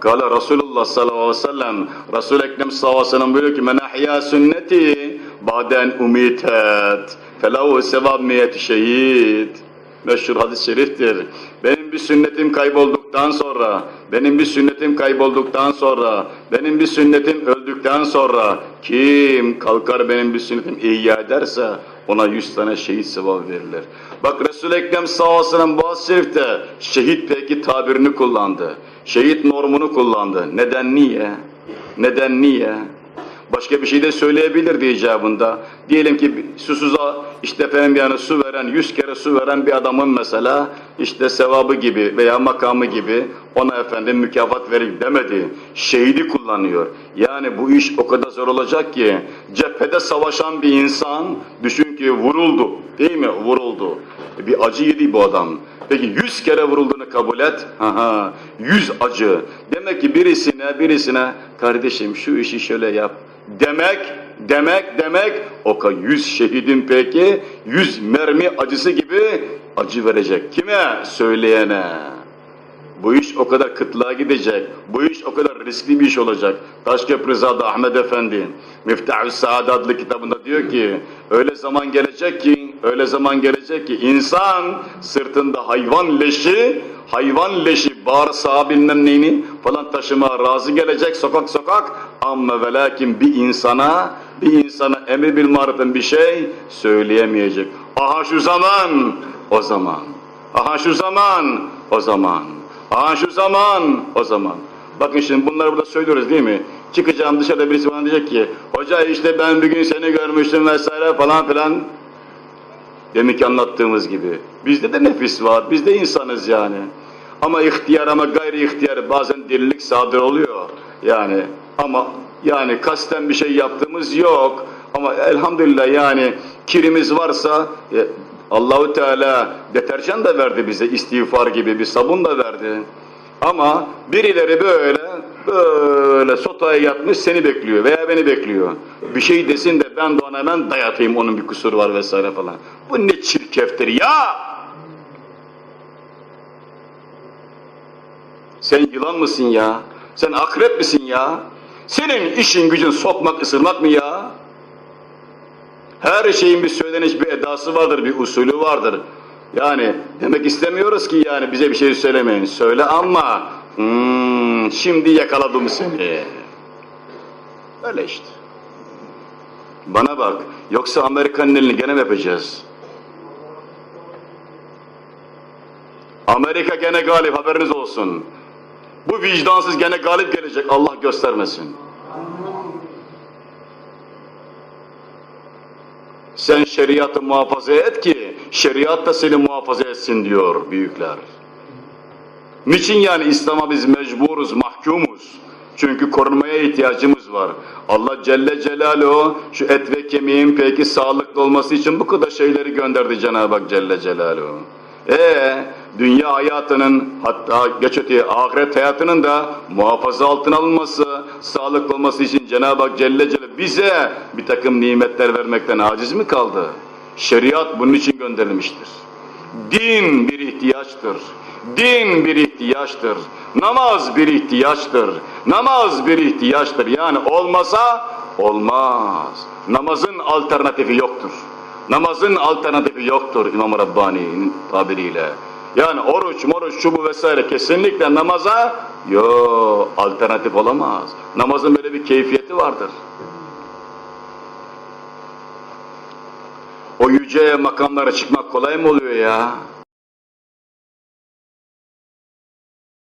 Kale Resulullah sallallahu aleyhi ve sellem, Resul-i Ekrem sallallahu aleyhi ve sellem buyuruyor ki, men sünneti baden umitet, felehu sevab miyeti şehit. Meşhur hadis-i şeriftir. Benim bir sünnetim kaybolduktan sonra, benim bir sünnetim kaybolduktan sonra, benim bir sünnetim öldükten sonra kim kalkar benim bir sünnetim ihya ederse ona yüz tane şehit sevabı verilir. Bak Resul-i Ekrem sallallahu bu hadis-i şerifte şehit peki tabirini kullandı. Şehit normunu kullandı. Neden niye? Neden niye? Başka bir şey de söyleyebilirdi icabında. Diyelim ki susuza işte efendim yani su veren, yüz kere su veren bir adamın mesela işte sevabı gibi veya makamı gibi ona efendim mükafat verir demedi. Şehidi kullanıyor. Yani bu iş o kadar zor olacak ki cephede savaşan bir insan düşün ki vuruldu değil mi? Vuruldu. E, Bir acı yedi bu adam. Peki yüz kere vurulduğunu kabul et. Aha, yüz acı. Demek ki birisine birisine kardeşim şu işi şöyle yap. Demek, demek, demek o yüz şehidin peki yüz mermi acısı gibi acı verecek. Kime? Söyleyene. Bu iş o kadar kıtlığa gidecek. Bu iş o kadar riskli bir iş olacak. Taşköprü Zade Ahmet Efendi Miftahü Saad adlı kitabında diyor ki öyle zaman gelecek ki öyle zaman gelecek ki insan sırtında hayvan leşi hayvan leşi bağırsağı bilmem neyini falan taşıma razı gelecek sokak sokak ama ve lakin bir insana bir insana emri bil marifin bir şey söyleyemeyecek. Aha şu zaman o zaman. Aha şu zaman o zaman. Aha şu zaman, o zaman. Bakın şimdi bunları burada söylüyoruz değil mi? Çıkacağım dışarıda birisi bana diyecek ki, hoca işte ben bir gün seni görmüştüm vesaire falan filan. Demek ki anlattığımız gibi. Bizde de nefis var, biz de insanız yani. Ama ihtiyar ama gayri ihtiyar bazen delilik sadır oluyor. Yani ama yani kasten bir şey yaptığımız yok. Ama elhamdülillah yani kirimiz varsa e, Allahu Teala deterjan da verdi bize istiğfar gibi bir sabun da verdi. Ama birileri böyle böyle sotaya yatmış seni bekliyor veya beni bekliyor. Bir şey desin de ben de ona hemen dayatayım onun bir kusuru var vesaire falan. Bu ne çirkeftir ya! Sen yılan mısın ya? Sen akrep misin ya? Senin işin gücün sokmak, ısırmak mı ya? Her şeyin bir söyleniş, bir edası vardır, bir usulü vardır. Yani demek istemiyoruz ki yani bize bir şey söylemeyin. Söyle ama hmm, şimdi yakaladım seni. Öyle işte. Bana bak, yoksa Amerika'nın elini gene mi yapacağız? Amerika gene galip, haberiniz olsun. Bu vicdansız gene galip gelecek, Allah göstermesin. Sen şeriatı muhafaza et ki şeriat da seni muhafaza etsin diyor büyükler. Niçin yani İslam'a biz mecburuz, mahkumuz? Çünkü korunmaya ihtiyacımız var. Allah Celle Celaluhu şu et ve kemiğin peki sağlıklı olması için bu kadar şeyleri gönderdi Cenab-ı Hak Celle Celaluhu. Ee, dünya hayatının hatta geç öteye ahiret hayatının da muhafaza altına alınması, sağlıklı olması için Cenab-ı Hak Celle Celle bize bir takım nimetler vermekten aciz mi kaldı? Şeriat bunun için gönderilmiştir. Din bir ihtiyaçtır. Din bir ihtiyaçtır. Namaz bir ihtiyaçtır. Namaz bir ihtiyaçtır. Yani olmasa olmaz. Namazın alternatifi yoktur. Namazın alternatifi yoktur İmam Rabbani'nin tabiriyle. Yani oruç, moruç, şu bu vesaire kesinlikle namaza yo alternatif olamaz. Namazın böyle bir keyfiyeti vardır. O yüce makamlara çıkmak kolay mı oluyor ya?